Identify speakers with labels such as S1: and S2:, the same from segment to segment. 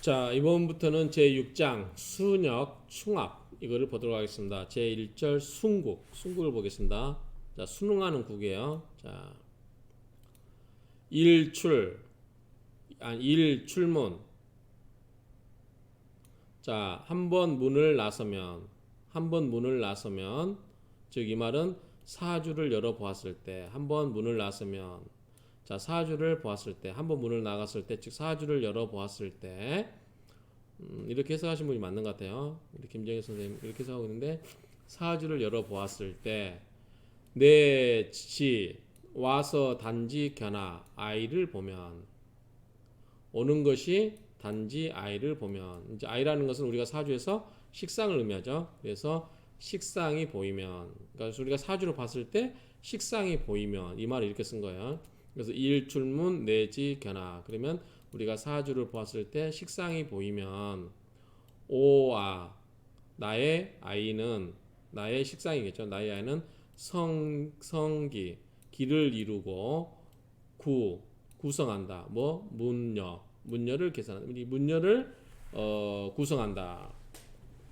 S1: 자, 이번부터는 제6장 수녀 충합 이거를 보도록 하겠습니다. 제1절 순국, 순국을 보겠습니다. 자, 순응하는 국이에요. 자, 일출, 아니 일출문. 자, 한 번 문을 나서면, 한 번 문을 나서면, 즉 이 말은 사주를 열어 보았을 때, 한 번 문을 나서면, 자, 사주를 보았을 때, 한 번 문을 나갔을 때, 즉 사주를 열어 보았을 때, 음, 이렇게 해석하신 분이 맞는 것 같아요. 우리 김정희 선생님 이렇게 해석하고 있는데 사주를 열어 보았을 때 내 지 와서 단지 견아 아이를 보면 오는 것이 단지 아이를 보면 이제 아이라는 것은 우리가 사주에서 식상을 의미하죠. 그래서 식상이 보이면 그러니까 우리가 사주를 봤을 때 식상이 보이면 이 말을 이렇게 쓴 거예요. 그래서 일출문 내지 견아 그러면 우리가 사주를 보았을 때 식상이 보이면 오아 나의 아이는 나의 식상이겠죠. 나의 아이는 성 성기 기를 이루고 구 구성한다. 뭐 문녀 문녀를 계산한다. 이 문녀를 어, 구성한다.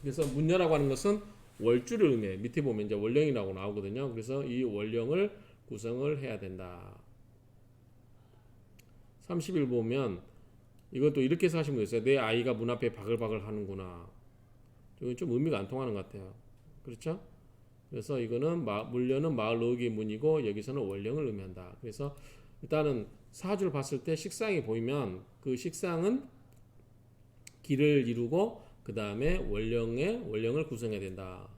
S1: 그래서 문녀라고 하는 것은 월주를 의미해. 밑에 보면 이제 월령이라고 나오거든요. 그래서 이 월령을 구성을 해야 된다. 30일 보면 이것도 이렇게 해서 하시면 되겠어요. 내 아이가 문 앞에 바글바글 하는구나. 좀 의미가 안 통하는 것 같아요. 그렇죠? 그래서 이거는 마, 물려는 마을 어기 문이고 여기서는 원령을 의미한다. 그래서 일단은 사주를 봤을 때 식상이 보이면 그 식상은 길을 이루고 그 다음에 원령의 원령을 구성해야 된다.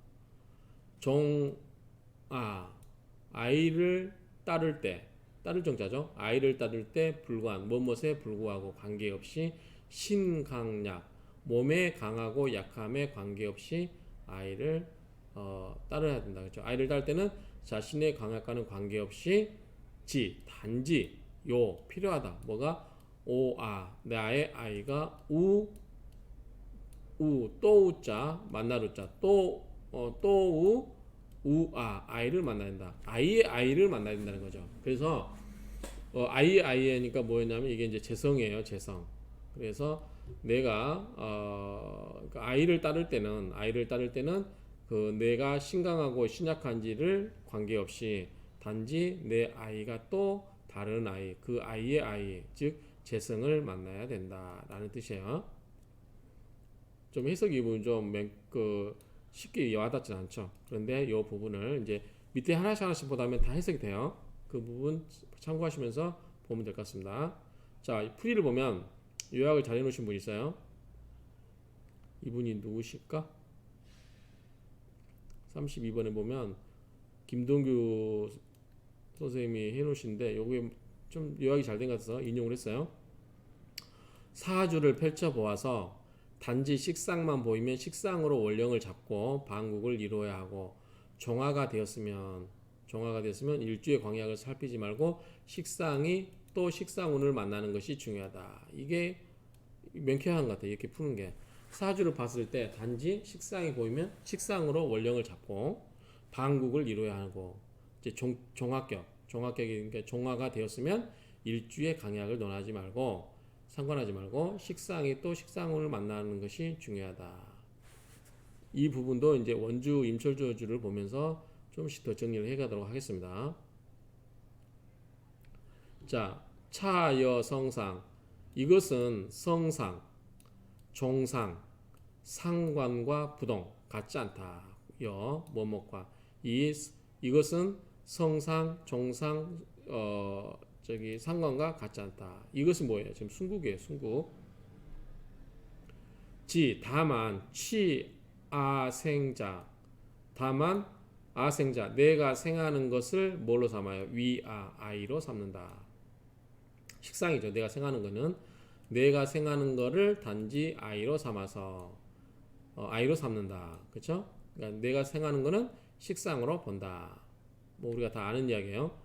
S1: 종, 아, 아이를 따를 때 따를 정자죠. 아이를 따를 때 불구한 무엇에 불구하고 관계없이 신강약 몸에 강하고 약함에 관계없이 아이를 어, 따라야 된다. 그렇죠? 아이를 따를 때는 자신의 강약과는 관계없이 지 단지 요 필요하다. 뭐가 오아 나의 아이가 우 우, 또우자, 만나루자, 또, 어, 또우, 우아, 아이를 만나야 된다. 아이의 아이를 만나야 된다는 거죠. 그래서, 어, 아이의 아이니까 뭐였냐면 이게 이제 재성이에요, 재성. 그래서 내가, 어, 그 아이를 따를 때는, 아이를 따를 때는 그 내가 신강하고 신약한지를 관계없이 단지 내 아이가 또 다른 아이, 그 아이의 아이, 즉, 재성을 만나야 된다라는 뜻이에요. 좀 해석이 부분 좀그 쉽게 와닿지 않죠. 그런데 이 부분을 이제 밑에 하나씩 하나씩 보다 보면 다 해석이 돼요. 그 부분 참고하시면서 보면 될 것 같습니다. 자, 풀이를 보면 요약을 잘 해놓으신 분 있어요. 이분이 누구실까? 32번에 보면 김동규 선생님이 해놓으신데 요게 좀 요약이 잘 된 것 같아서 인용을 했어요. 사주를 펼쳐 보아서 단지 식상만 보이면 식상으로 원령을 잡고 방국을 이루어야 하고 종화가 되었으면 종화가 되었으면 일주의 광약을 살피지 말고 식상이 또 식상운을 만나는 것이 중요하다. 이게 명쾌한 것 같아요. 이렇게 푸는 게 사주를 봤을 때 단지 식상이 보이면 식상으로 원령을 잡고 방국을 이루어야 하고 이제 종, 종합격 종합격이 그러니까 종화가 되었으면 일주의 강약을 논하지 말고 상관하지 말고 식상이 또 식상운을 만나는 것이 중요하다. 이 부분도 이제 원주 임철조주를 보면서 좀씩 더 정리를 해가도록 하겠습니다. 자, 차여 성상 이것은 성상, 종상, 상관과 부동 같지 않다. 여 뭐뭐과 이 이것은 성상, 종상, 어 저기 상관과 같지 않다. 이것은 뭐예요? 지금 순국이에요. 순국. 지 다만 취 아생자 다만 아생자 내가 생하는 것을 뭘로 삼아요? 위아 아이로 삼는다. 식상이죠. 내가 생하는 거는 내가 생하는 거를 단지 아이로 삼아서 어, 아이로 삼는다. 그렇죠? 그러니까 내가 생하는 거는 식상으로 본다. 뭐 우리가 다 아는 이야기예요.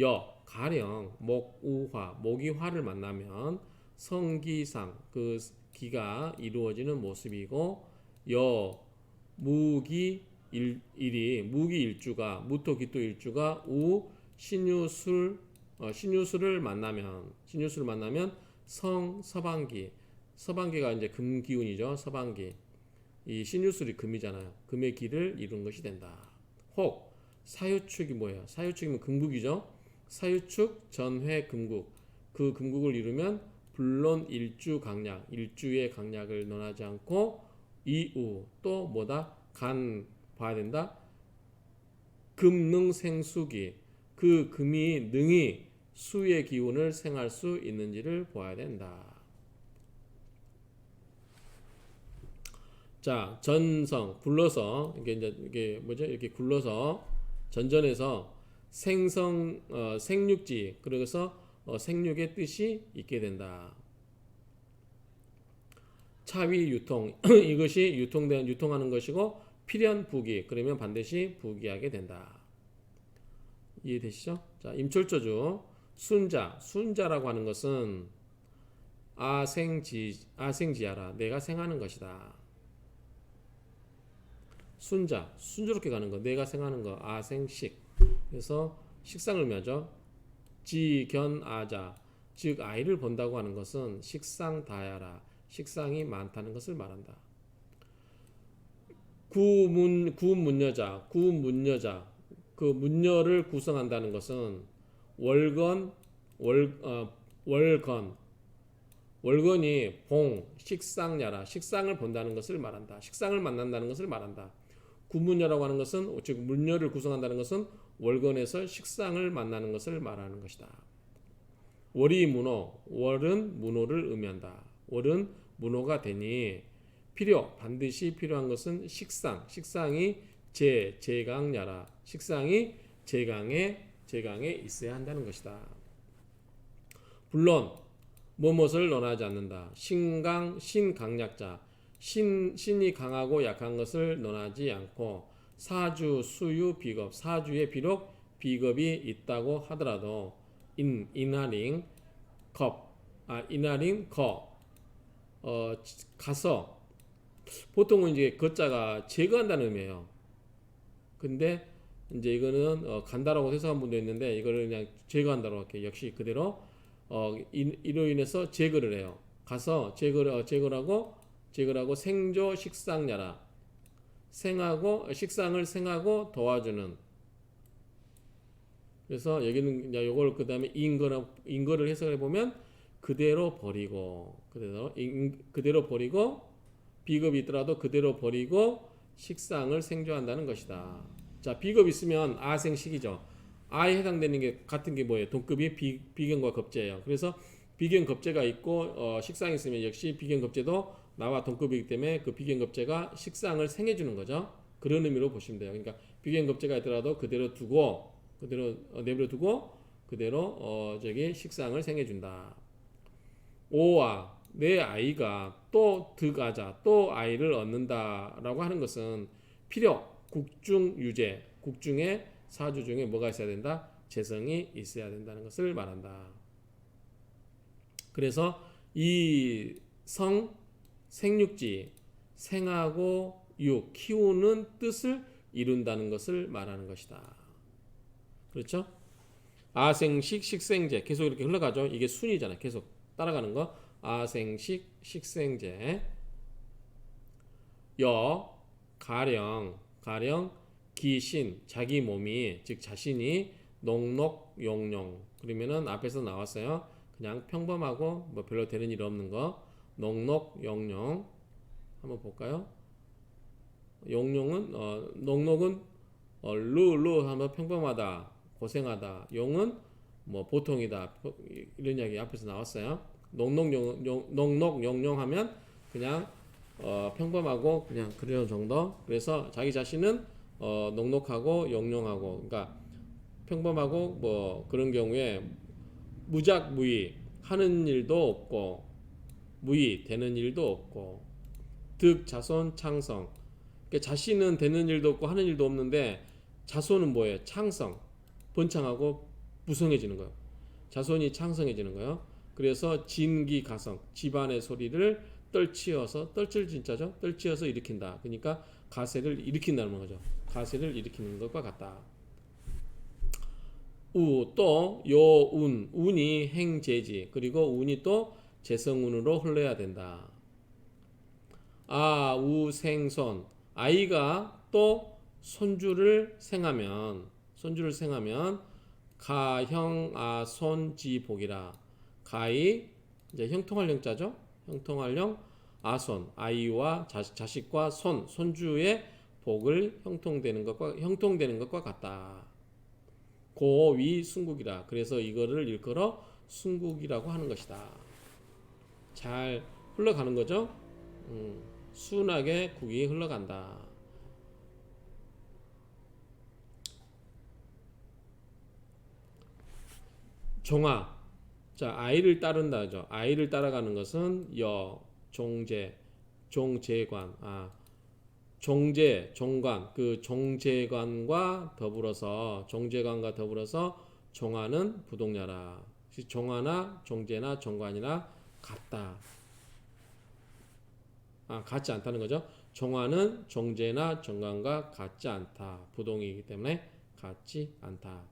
S1: 여 가령 목우화 목이화를 만나면 성기상 그 기가 이루어지는 모습이고 여 무기 일, 일이 무기 일주가 무토 기토 일주가 우 신유술 어, 신유술을 만나면 신유술을 만나면 성 서방기 서반기가 이제 금 기운이죠. 서반기. 이 신유술이 금이잖아요. 금의 길을 이룬 것이 된다. 혹 사유축이 뭐예요? 사유축이면 금국이죠. 사유축 전회 금국. 그 금국을 이루면 불론 일주 강약, 일주의 강약을 논하지 않고 이우 또 뭐다? 간 봐야 된다. 금능 생수기. 그 금이 능히 수의 기운을 생할 수 있는지를 보아야 된다. 자, 전성 굴러서 이게 이제 이게 뭐죠? 이렇게 굴러서 전전해서 생성 어, 생육지 그래서 어, 생육의 뜻이 있게 된다. 차위 유통 이것이 유통된 유통하는 것이고 필연 부기 그러면 반드시 부기하게 된다. 이해되시죠? 자, 임철조주 순자 순자라고 하는 것은 아생지 아생지하라 내가 생하는 것이다. 순자 순조롭게 가는 거 내가 생하는 거 아생식 그래서 식상을 묘죠. 지견아자. 즉 아이를 본다고 하는 것은 식상다야라. 식상이 많다는 것을 말한다. 구문 구문여자 구문여자. 그 문여를 구성한다는 것은 월건 월 어, 월건. 월건이 봉 식상야라. 식상을 본다는 것을 말한다. 식상을 만난다는 것을 말한다. 구문여라고 하는 것은 즉 문여를 구성한다는 것은 월건에서 식상을 만나는 것을 말하는 것이다. 월이 문호, 월은 문호를 의미한다. 월은 문호가 되니 필요 반드시 필요한 것은 식상, 식상이 제 제강야라. 식상이 제강에 제강에 있어야 한다는 것이다. 물론 무엇을 논하지 않는다. 신강 신강약자 신, 신이 강하고 약한 것을 논하지 않고 사주, 수유, 비겁 사주에 비록 비겁이 있다고 하더라도 인, 인하링, 겁, 아, 인하링, 거, 어, 가서 보통은 이제 거자가 제거한다는 의미예요. 근데 이제 이거는 어, 간다라고 해석한 분도 있는데 이거를 그냥 제거한다고 할게요. 역시 그대로 어, 인, 이로 인해서 제거를 해요. 가서 제거를 어, 제거를 하고 제거하고 생조 식상야라 생하고 식상을 생하고 도와주는 그래서 여기는 요걸 그다음에 인거나 인거를 해석해 보면 그대로 버리고 그대로 인, 그대로 버리고 비겁이 있더라도 그대로 버리고 식상을 생조한다는 것이다. 자 비겁 있으면 아생식이죠. 아에 해당되는 게 같은 게 뭐예요? 동급이 비, 비견과 겁제예요. 그래서 비견 겁제가 있고 어, 식상이 있으면 역시 비견 겁제도 나와 동급이기 때문에 그 비견급제가 식상을 생해주는 거죠. 그런 의미로 보시면 돼요. 그러니까 비견급제가 있더라도 그대로 두고 그대로 어, 내버려 두고 그대로 어 저기 식상을 생해준다. 오와 내 아이가 또 득하자 또 아이를 얻는다라고 하는 것은 필요 국중 유제 국중의 사주 중에 뭐가 있어야 된다 재성이 있어야 된다는 것을 말한다. 그래서 이 성 생육지 생하고 육 키우는 뜻을 이룬다는 것을 말하는 것이다. 그렇죠? 아생식 식생제 계속 이렇게 흘러가죠. 이게 순이잖아요. 계속 따라가는 거. 아생식 식생제 여 가령 가령 기신 자기 몸이 즉 자신이 농록 용용 그러면은 앞에서 나왔어요. 그냥 평범하고 뭐 별로 되는 일 없는 거 농록 용용 한번 볼까요? 용용은 어, 농록은 어, 루루 하면 평범하다 고생하다 용은 뭐 보통이다 이런 이야기 앞에서 나왔어요. 농록 용, 용 농록 용용 하면 그냥 어, 평범하고 그냥 그런 정도. 그래서 자기 자신은 어, 녹록하고 용용하고 그러니까 평범하고 뭐 그런 경우에 무작무이 하는 일도 없고 무의 되는 일도 없고 득 자손 창성 그러니까 자신은 되는 일도 없고 하는 일도 없는데 자손은 뭐예요? 창성 번창하고 부성해지는 거예요. 자손이 창성해지는 거예요. 그래서 진기 가성 집안의 소리를 떨치어서 떨칠 진짜죠? 떨치어서 일으킨다. 그러니까 가세를 일으킨다는 거죠. 가세를 일으키는 것과 같다. 우또요운 운이 행제지 그리고 운이 또 재성운으로 흘러야 된다. 아, 우, 생, 손. 아이가 또 손주를 생하면, 손주를 생하면, 가, 형, 아, 손, 지, 복이라. 가이, 이제 형통할 형자죠? 형통할 형, 아손, 아이와 자식, 자식과 손, 손주의 복을 형통되는 것과, 형통되는 것과 같다. 고, 위, 순국이라. 그래서 이거를 일컬어 순국이라고 하는 것이다. 잘 흘러가는 거죠? 음, 순하게 국이 흘러간다. 종아. 자, 아이를 따른다죠. 아이를 따라가는 것은 여, 종제, 종제관. 아, 종제, 종관. 그 종제관과 더불어서 종제관과 더불어서 종아는 부동야라. 종아나 종제나 종관이나 같다. 아, 같지 않다는 거죠. 종아는 종제나 종관과 같지 않다. 부동이기 때문에 같지 않다.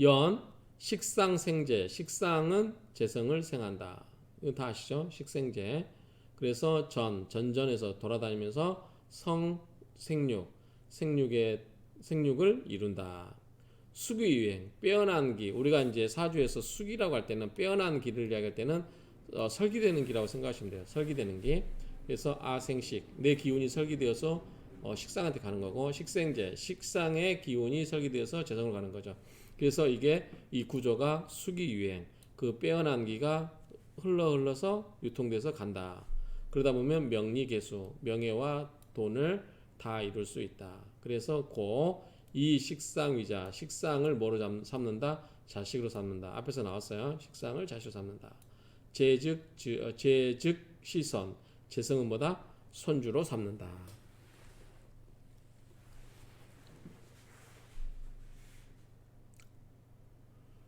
S1: 연 식상 생제 식상은 재성을 생한다. 이거 다 아시죠? 식생제. 그래서 전 전전에서 돌아다니면서 성 생육 생육의 생육을 이룬다. 수기 유행 빼어난 기 우리가 이제 사주에서 수기라고 할 때는 빼어난 기를 이야기할 때는 어, 설기되는 기라고 생각하시면 돼요. 설기되는 기. 그래서 아생식 내 기운이 설기되어서 어, 식상한테 가는 거고 식생제 식상의 기운이 설기되어서 재성을 가는 거죠. 그래서 이게 이 구조가 수기 유행 그 빼어난 기가 흘러 흘러서 유통돼서 간다. 그러다 보면 명리계수 명예와 돈을 다 이룰 수 있다. 그래서 고 이 식상 위자 식상을 뭐로 잡- 삼는다? 자식으로 삼는다. 앞에서 나왔어요. 식상을 자식으로 삼는다. 제즉 지- 어, 제즉 시선 재성은 뭐다? 손주로 삼는다.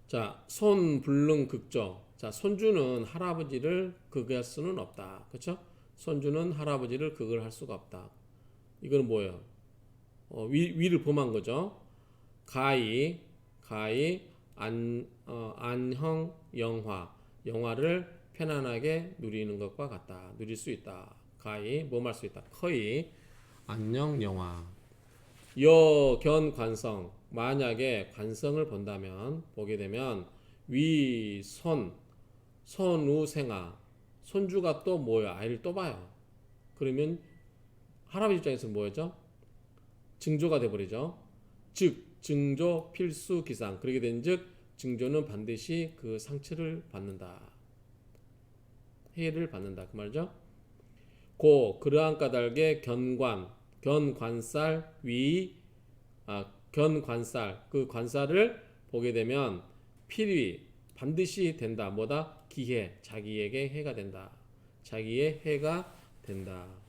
S1: 자, 손 불능 극조. 자, 손주는 할아버지를 극할 수는 없다. 그렇죠? 손주는 할아버지를 극을 할 수가 없다. 이거는 뭐예요? 어, 위, 위를 범한 거죠. 가히, 가히, 안, 어, 안형, 영화. 영화를 편안하게 누리는 것과 같다. 누릴 수 있다. 가히, 뭐할 수 있다. 거의, 안녕, 영화. 여, 견, 관성. 만약에 관성을 본다면, 보게 되면, 위, 손, 손우, 생아. 손주가 또 뭐예요? 아이를 또 봐요. 그러면, 할아버지 입장에서 뭐였죠? 증조가 돼버리죠. 즉 증조 필수 기상 그렇게 된즉 증조는 반드시 그 상처를 받는다. 해를 받는다 그 말이죠. 고 그러한 까닭에 견관 견관살 위 아, 견관살 그 관살을 보게 되면 필위 반드시 된다. 뭐다 기해 자기에게 해가 된다. 자기의 해가 된다.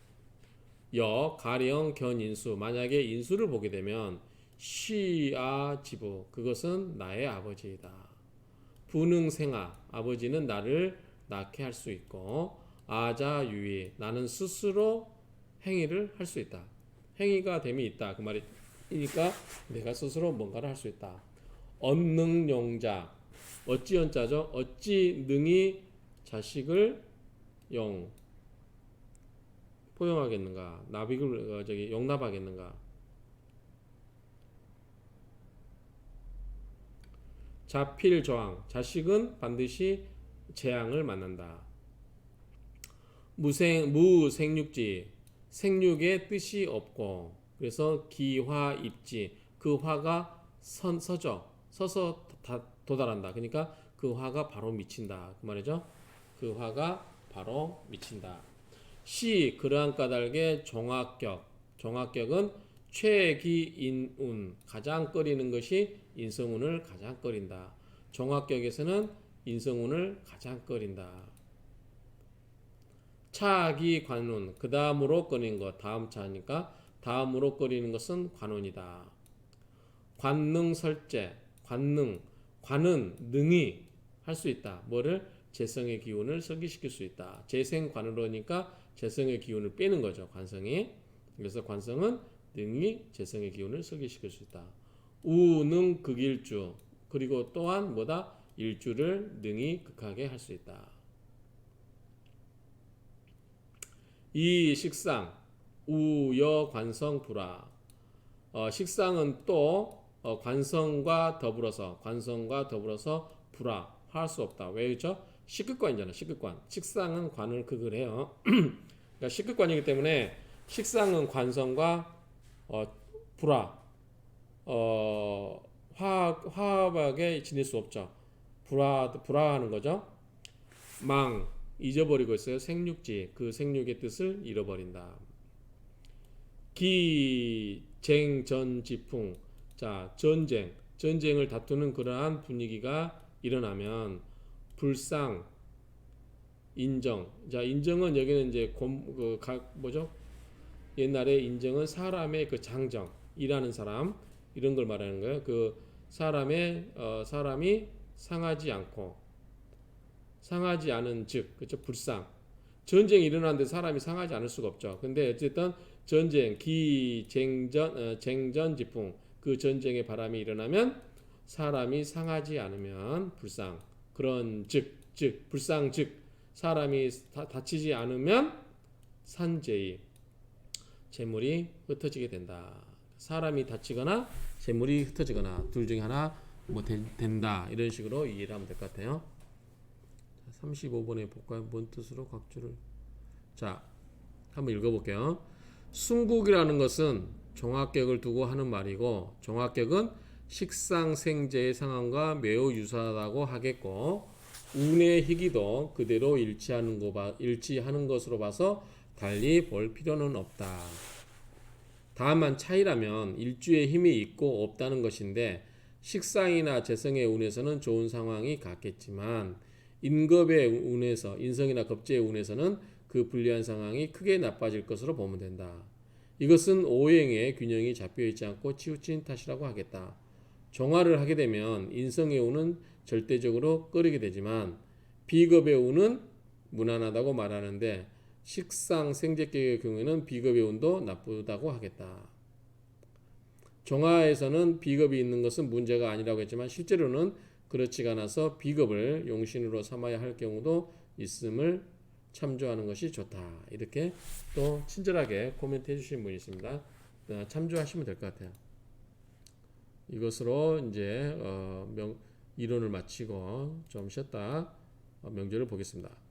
S1: 여 가령 견 인수 만약에 인수를 보게 되면 시아 지부 그것은 나의 아버지이다. 부능생아 아버지는 나를 낳게 할 수 있고 아자유이 나는 스스로 행위를 할 수 있다. 행위가 됨이 있다 그 말이니까 내가 스스로 뭔가를 할 수 있다. 언능용자 어찌 연자죠? 어찌 능히 자식을 용 포용하겠는가? 나비를 어, 저기 용납하겠는가? 자필 저항 자식은 반드시 재앙을 만난다. 무생 무생육지 생육의 뜻이 없고 그래서 기화 입지 그 화가 선 서져 서서 다 도달한다. 그러니까 그 화가 바로 미친다. 그 말이죠. 그 화가 바로 미친다. 시 그러한 까닭에 종합격 종합격은 최기인운 가장 꺼리는 것이 인성운을 가장 꺼린다. 종합격에서는 인성운을 가장 꺼린다. 차기 관운 그 다음으로 꺼린 것 다음 차니까 다음으로 꺼리는 것은 관운이다. 관능 설제 관능 관은 능히 할수 있다. 뭐를 재성의 기운을 설기시킬 수 있다. 재생관으로니까 재성의 기운을 빼는 거죠. 관성이. 그래서 관성은 능히 재성의 기운을 소개시킬 수 있다. 우능 극일주 그리고 또한 뭐다 일주를 능히 극하게 할 수 있다. 이 식상 우여 관성 불화 어, 식상은 또 어, 관성과 더불어서 관성과 더불어서 불화 할 수 없다. 왜죠? 그렇죠? 식극관이잖아. 식극관. 식상은 관을 극을 해요. 그러니까 식극관이기 때문에 식상은 관성과 어, 불화 어, 화학 화합하게 지낼 수 없죠. 불화 불화하는 거죠. 망 잊어버리고 있어요. 생육지 그 생육의 뜻을 잃어버린다. 기쟁전지풍 자 전쟁 전쟁을 다투는 그러한 분위기가 일어나면 불상 인정. 자 인정은 여기는 이제 곰, 그, 가, 뭐죠? 옛날에 인정은 사람의 그 장정 일하는 사람 이런 걸 말하는 거예요. 그 사람의 어, 사람이 상하지 않고 상하지 않은 즉 그렇죠 불상. 전쟁이 일어나는데 사람이 상하지 않을 수가 없죠. 근데 어쨌든 전쟁 기쟁전 어, 쟁전 지풍 그 전쟁의 바람이 일어나면 사람이 상하지 않으면 불상 그런 즉 즉 불상 즉 사람이 다, 다치지 않으면 산재이 재물이 흩어지게 된다. 사람이 다치거나 재물이 흩어지거나 둘 중에 하나 뭐 된, 된다 이런 식으로 이해를 하면 될 것 같아요. 35번에 볼까요? 뭔 뜻으로 각주를 자 한번 읽어볼게요. 순국이라는 것은 종합격을 두고 하는 말이고 종합격은 식상생재의 상황과 매우 유사하다고 하겠고 운의 희기도 그대로 일치하는 거 봐, 일치하는 것으로 봐서 달리 볼 필요는 없다. 다만 차이라면 일주의 힘이 있고 없다는 것인데 식상이나 재성의 운에서는 좋은 상황이 같겠지만 인겁의 운에서 인성이나 겁재의 운에서는 그 불리한 상황이 크게 나빠질 것으로 보면 된다. 이것은 오행의 균형이 잡혀 있지 않고 치우친 탓이라고 하겠다. 종화를 하게 되면 인성의 운은 절대적으로 끓이게 되지만 비겁의 운은 무난하다고 말하는데 식상 생재격의 경우에는 비겁의 운도 나쁘다고 하겠다. 정화에서는 비겁이 있는 것은 문제가 아니라고 했지만 실제로는 그렇지가 않아서 비겁을 용신으로 삼아야 할 경우도 있음을 참조하는 것이 좋다. 이렇게 또 친절하게 코멘트 해주신 분이 있습니다. 어, 참조하시면 될 것 같아요. 이것으로 이제 어, 명, 이론을 마치고 좀 쉬었다 어, 명제를 보겠습니다.